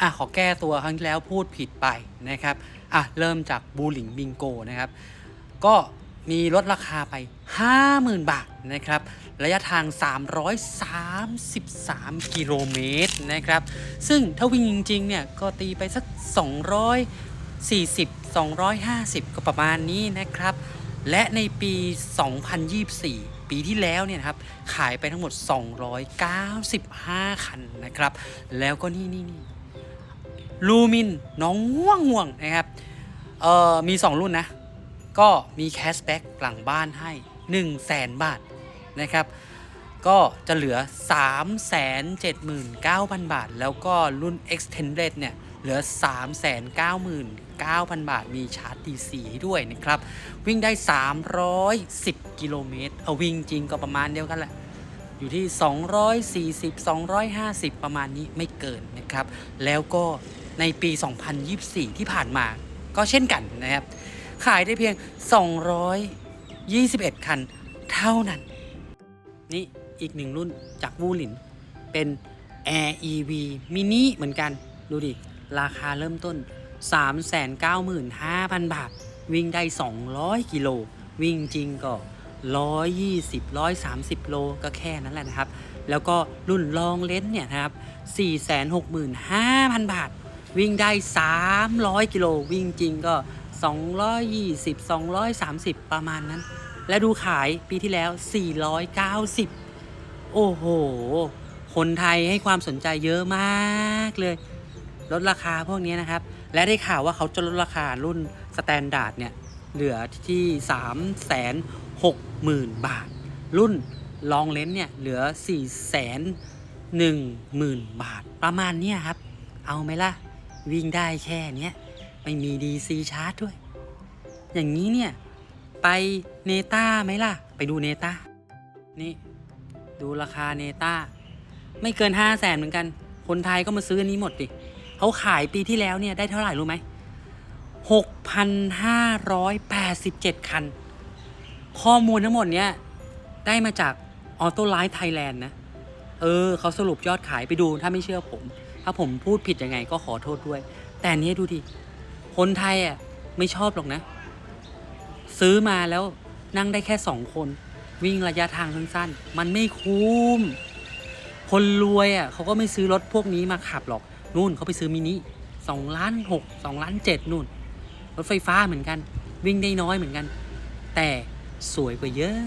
อะขอแก้ตัวครั้งที่แล้วพูดผิดไปนะครับอะเริ่มจากบูหลิงบิงโกนะครับก็มีลดราคาไป 50,000 บาทนะครับระยะทาง 333 กิโลเมตรนะครับซึ่งถ้าวิ่งจริงๆเนี่ยก็ตีไปสัก 240 250 ก็ประมาณนี้นะครับ และในปี 2024 ปีที่แล้วเนี่ยครับขายไปทั้งหมด 295 คันนะครับ แล้วก็นี่นี่นี่ ลูมินน้องง่วงง่วงนะครับเอ่อมี 2 รุ่นนะ ก็มีแคชแบ็กหลังบ้านให้ 1 0 0 0 0แสนบาทนะครับ ก็จะเหลือ 379,000 บาท แล้วก็รุ่น Extended เนี่ย เหลือ 399,000 บาท มีชาร์จ DC ให้ด้วยนะครับ วิ่งได้ 310 กิโลเมตรเอาวิ่งจริงก็ประมาณเดียวกันแหละอยู่ที่ 240 250 ประมาณนี้ไม่เกินนะครับ แล้วก็ ในปี 2024 ที่ผ่านมาก็เช่นกันนะครับ ขายได้เพียง 221 คันเท่านั้น นี่อีกหนึ่งรุ่นจากวูหลิน เป็น Air EV Mini เหมือนกัน ดูดิ ราคาเริ่มต้น 395,000 บาท วิ่งได้ 200 กิโล วิ่งจริงก็ 120 130 โลก็แค่นั้นแหละนะครับ แล้วก็รุ่นลองเลนเนี่ยนะครับ 465,000 บาท วิ่งได้ 300 กิโลวิ่งจริงก็ 220 230 ประมาณนั้น และดูขายปีที่แล้ว 490 โอ้โห คนไทยให้ความสนใจเยอะมากเลย ลดราคาพวกนี้นะครับ และได้ข่าวว่าเขาจะลดราคารุ่นสแตนดาร์ดเนี่ย เหลือที่ 3 6 0 0 0 0 บาท รุ่นลองเลนเนี่ย เหลือ 4 1 0 0 0 0 บาท ประมาณนี้ครับ เอาไหมล่ะ วิ่งได้แค่เนี้ยไม่มี DC ชาร์จด้วย อย่างนี้เนี่ย ไปเนต้าไหมล่ะ ไปดูเนต้านี่ ดูราคาเนต้าไม่เกิน5 0 0แสนเหมือนกัน คนไทยก็มาซื้ออันนี้หมดดิเขาขายปีที่แล้วเนี่ยได้เท่าไหร่รู้ไหม6,587คัน ข้อมูลทั้งหมดเนี้ยได้มาจาก Auto Life Thailand นะ เออ เขาสรุปยอดขายไปดูถ้าไม่เชื่อผม ถ้าผมพูดผิดยังไงก็ขอโทษด้วย แต่อันนี้ดูดิคนไทยอะไม่ชอบหรอกนะ ซื้อมาแล้วนั่งได้แค่สองคน วิ่งระยะทางสั้นๆมันไม่คุ้มคนรวยอะเขาก็ไม่ซื้อรถพวกนี้มาขับหรอกนู่นเขาไปซื้อมินิสองล้านหกสองล้านเจ็ดนู่น รถไฟฟ้าเหมือนกัน วิ่งได้น้อยเหมือนกัน แต่สวยกว่าเยอะ